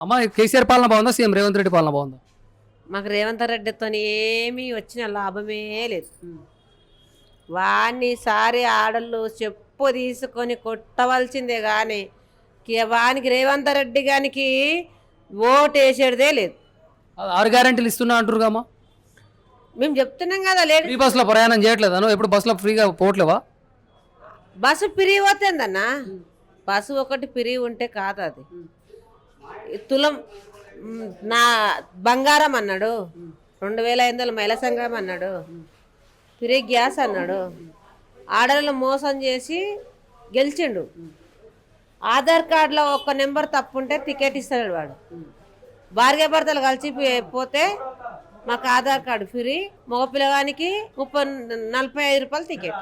అమ్మ కేసీఆర్ పాలన బాగుందా? సీఎం రేవంత్ రెడ్డి పాలన బాగుందా? మాకు రేవంత్ రెడ్డితో ఏమీ వచ్చిన లాభమే లేదు. వాణ్ణి సారి ఆడళ్ళు చెప్పు తీసుకొని కొట్టవలసిందే కానీ వానికి రేవంత్ రెడ్డి గానికి ఓటు వేసేదే లేదు ఆరు గ్యారెంటీలు ఇస్తున్నా అంటారు అమ్మా? మేము చెప్తున్నాం కదా లేడీ ఫ్రీ బస్సులో ప్రయాణం చేయట్లేదా? నువ్వు ఎప్పుడు బస్సులో ఫ్రీగా పోవట్లేవా? బస్సు పిరిగి పోతుందన్నా? బస్సు ఒకటి పిరిగి ఉంటే కాదు అది. తులం నా బంగారం అన్నాడు. రెండు వేల ఐదు వందల మహిళా సంఘం అన్నాడు. పిరే గ్యాస్ అన్నాడు. ఆర్డర్లు మోసం చేసి గెలిచిండు. ఆధార్ కార్డులో ఒక్క నెంబర్ తప్పుంటే టికెట్ ఇస్తాడు వాడు. భార్య భర్తలు కలిసి పోతే మాకు ఆధార్ కార్డు ఫ్రీ మగ పిల్లగానికి ముప్పై నలభై ఐదు రూపాయలు టికెట్.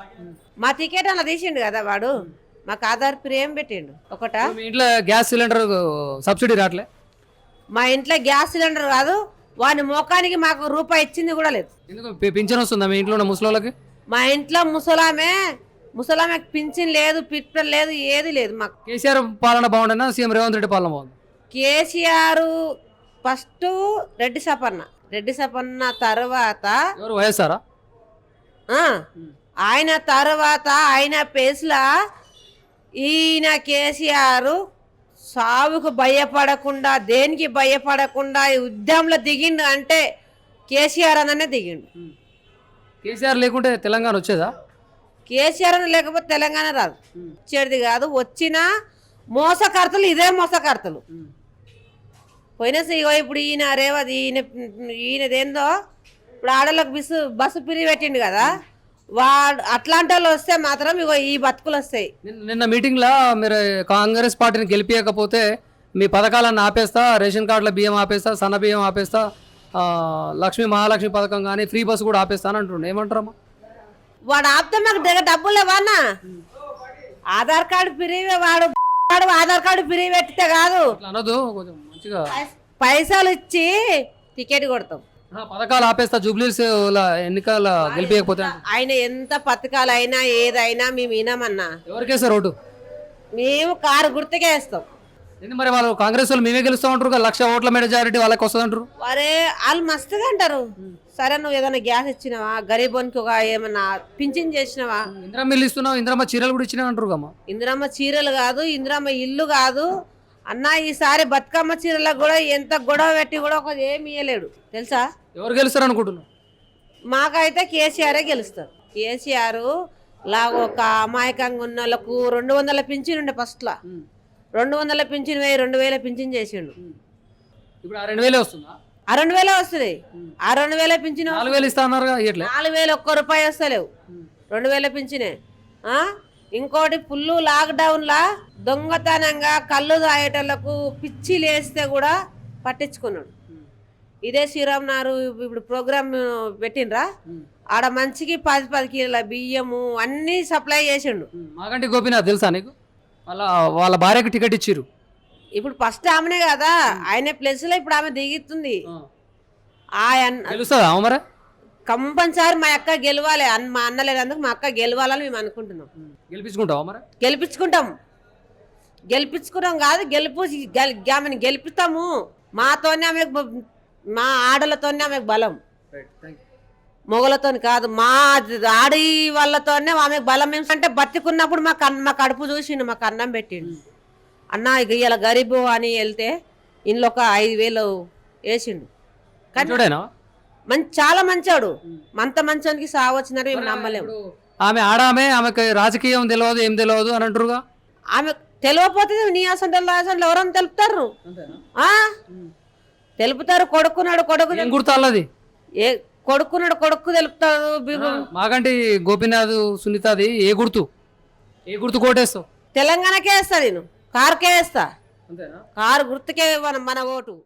మా టికెట్ అలా తీసిండు కదా వాడు. మాకు ఆధార్ ఫ్రీ ఏం పెట్టిండు? ఒకటా? మీ ఇంట్లో గ్యాస్ సిలిండర్ సబ్సిడీ రావట్లే? మా ఇంట్లో గ్యాస్ సిలిండర్ కాదు వాని మోకానికి మాకు రూపాయి ఇచ్చింది కూడా లేదు. ఎందుకు? పి- పింఛన్ వస్తుందా మీ ఇంట్లో ఉన్న ముసలోళ్ళకి? మా ఇంట్లో ముసలామే ముసలామెకి పింఛన్ లేదు పిట్టలు లేదు ఏది లేదు మాకు. కేసీఆర్ పాలన బాగుండేనా సీఎం రేవంత్ రెడ్డి పాలన బాగుంది? కేసీఆర్ ఫస్ట్ రెడ్డి సపన్న. రెడ్డి సపన్న తర్వాత ఎవరు? వైఎస్ఆరా? ఆ, ఆయన తర్వాత ఆయన పేస్లా ఈయన కేసీఆర్ సావుకు భయపడకుండా దేనికి భయపడకుండా ఈ ఉద్యమంలో దిగిండు అంటే కేసీఆర్ అననే దిగిండు. కేసీఆర్ లేకుంటే తెలంగాణ వచ్చేదా? కేసీఆర్ అని లేకపోతే తెలంగాణ రాదు. వచ్చేది కాదు. వచ్చిన మోసకర్తలు ఇదే మోసకర్తలు. పోయినా ఇగో ఇప్పుడు ఈయన రేవది ఈయన ఈయనదేందో ఇప్పుడు ఆడలకు బిస్సు బస్సు పిరి పెట్టిండు కదా. వాడు అట్లాంటి వాళ్ళు వస్తే మాత్రం ఇగో ఈ బతుకులు వస్తాయి నిన్న- నిన్న మీటింగ్లో మీరు కాంగ్రెస్ పార్టీని గెలిపించకపోతే మీ పథకాలన్నీ ఆపేస్తా రేషన్ కార్డుల బియ్యం ఆపేస్తా సన్న బియ్యం ఆపేస్తా ఆ, లక్ష్మీ మహాలక్ష్మి పథకం కానీ ఫ్రీ బస్సు కూడా ఆపేస్తా అని అంటుండే. ఏమంటారమ్మా? వాడు ఆపితే మాకు దగ్గర డబ్బులు లేవన్నా ఆధార్ కార్డు పిరి వాడు వాడు ఆధార్ కార్డు పిరి పెట్టితే కాదు. అట్లా అనొద్దు కొంచెం మంచిగా పైసలు ఇచ్చి టికెట్ కొడతాం. పథకాలు ఆపేస్తా జూబ్లీస్ ఎన్నికల గెలిపించకపోతే. ఆయన ఎంత పథకాలైనా ఏదైనా మేము వినామన్నా. ఎవరికేస్తారు ఓటు? మేము కారు గుర్తుకే వేస్తాం. ఏంది మరి వాళ్ళు కాంగ్రెస్ వాళ్ళు మేమే గెలుస్తాం కదా, లక్ష ఓట్ల మెజారిటీ వాళ్ళకి వస్తుంది అంటారు? వరే వాళ్ళు మస్తుగా అంటారు. సరే నువ్వు ఏదైనా గ్యాస్ ఇచ్చినావా? గరీబోనికి ఒక ఏమన్నా పింఛన్ చేసినావా? ఇందిరా మిల్లు ఇస్తున్నావు ఇందిరమ్మ చీరలు కూడా ఇచ్చినా అంటారు ఇందిరమ్మ చీరలు కాదు ఇందిరమ్మ ఇల్లు కాదు అన్న ఈసారి బతుకమ్మ చీరలకు కూడా ఎంత గొడవ పెట్టి కూడా ఒక ఏమి ఇయ్యలేడు. తెలుసా? ఎవరు గెలుస్తారు అనుకుంటున్నావు? మాకైతే కేసీఆరే గెలుస్తారు. కేసీఆర్ లాగా ఒక అమాయకంగా ఉన్న వాళ్ళకు రెండు వందల పింఛన్ ఉండే ఫస్ట్లో. రెండు వందల పింఛన్ వేయి రెండు వేల పింఛన్ చేసిండు. ఇప్పుడు ఆ రెండు వేలే వస్తుందా? ఆ రెండు వేలే వస్తుంది. ఆ రెండు వేల పింఛన్ నాలుగు వేలు ఇస్తా అన్నారు ఇట్లే నాలుగు వేలు ఒక్క రూపాయి వస్తలేవు. రెండు వేల పింఛనే. ఆ? ఇంకోటి ఫుల్ లాక్డౌన్లా దొంగతనంగా కళ్ళు తాగేటోళ్ళకు పిచ్చి లేస్తే కూడా పట్టించుకున్నాడు. ఇదే శ్రీరామ్ నారు ఇప్పుడు ప్రోగ్రామ్ పెట్టిండ్రా? ఆడ మంచికి పది పది కిలోల బియ్యము అన్నీ సప్లై చేసిండు. మాకంటే గోపినాథ్ తెలుసా నీకు? వాళ్ళ వాళ్ళ భార్యకి టికెట్ ఇచ్చిర్రు. ఇప్పుడు ఫస్ట్ ఆమెనే కదా. ఆయన ప్లేస్లో ఇప్పుడు ఆమె దిగుతుంది. ఆయన తెలుస్తుందా మరి? కంపల్సరీ మా అక్క గెలవాలి. అన్- మా అన్న లేనందుకు మా అక్క గెలవాలని మేము అనుకుంటున్నాం. గెలిపించుకుంటావా మరి? గెలిపించుకుంటాం. గెలిపించుకున్నాం కాదు గెలుపు గెల్- ఆమెను గెలిపిస్తాము. మాతోనే ఆమెకు బ- మా ఆడలతోనే ఆమెకు బలం. మొగలతోని కాదు మా ఆడి వాళ్ళతోనే ఆమెకు బలం. ఏం అంటే బతికున్నప్పుడు మా కన్ మా కడుపు చూసిండు మాకు అన్నం పెట్టిండు. అన్న ఇక ఇలా గరీబు అని వెళ్తే ఇంట్లో ఒక ఐదు వేలు వేసిండు. కానీ చూడేనా మంచి చాలా మంచోడు. అంత మంచోనికి సాగు వచ్చినట్టు మేము నమ్మలేము ఆమె ఆడామే ఆమెకి రాజకీయం తెలియదు ఏం తెలియదు అని అంటారుగా ఆమె తెలియకపోతే నీ అసంటలు అసలు ఎవరన్నా తెలుపుతారు? ఆ? తెలుపుతారు కొడుకున్నాడు కొడుకు ఏం గుర్తాలది? ఏ కొడుకున్నాడు కొడుకు తెలుపుతాడు బి- మాకంటి గోపినాథ్ సునీతది ఏ గుర్తు? ఏ గుర్తు కోటేస్తావు? తెలంగాణకే వేస్తా నేను. కారుకే వేస్తా. కారు గుర్తుకే మన మన ఓటు.